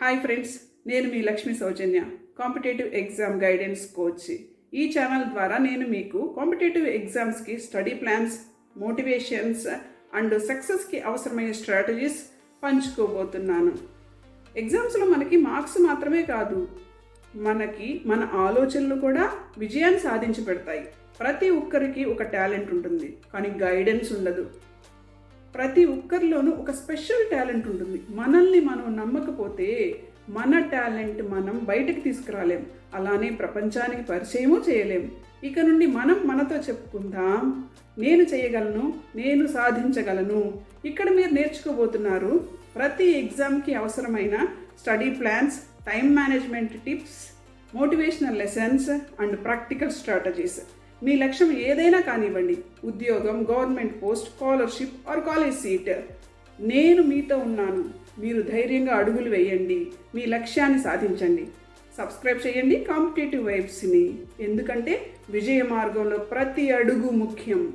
Hi friends నేను మీ Lakshmi Soujanya competitive exam guidance coach ఈ channel ద్వారా నేను మీకు కాంపిటేటివ్ ఎగ్జామ్స్కి స్టడీ ప్లాన్స్ మోటివేషన్స్ అండ్ సక్సెస్కి అవసరమైన స్ట్రాటజీస్ పంచుకోబోతున్నాను. ఎగ్జామ్స్లో మనకి మార్క్స్ మాత్రమే కాదు మనకి మన ఆలోచనలు కూడా విజయాన్ని సాధించి పెడతాయి. ప్రతి ఒక్కరికి ఒక టాలెంట్ ఉంటుంది కానీ గైడెన్స్ ఉండదు. ప్రతి ఒక్కరిలోనూ ఒక స్పెషల్ టాలెంట్ ఉంటుంది. మనల్ని మనం నమ్మకపోతే మన టాలెంట్ మనం బయటకు తీసుకురాలేం. అలానే ప్రపంచానికి పరిచయము చేయలేం. ఇక నుండి మనం మనతో చెప్పుకుందాం. నేను చేయగలను నేను సాధించగలను. ఇక్కడ మీరు నేర్చుకోబోతున్నారు ప్రతి ఎగ్జామ్కి అవసరమైన study plans time management tips motivational lessons and practical strategies. మీ లక్ష్యం ఏదైనా కానివ్వండి ఉద్యోగం government post scholarship or college seat. నేను మీతో ఉన్నాను. మీరు ధైర్యంగా అడుగులు వేయండి. మీ లక్ష్యాన్ని సాధించండి. సబ్స్క్రైబ్ చేయండి కాంపిటేటివ్ వైబ్స్ని. ఎందుకంటే విజయ మార్గంలో ప్రతి అడుగు ముఖ్యం.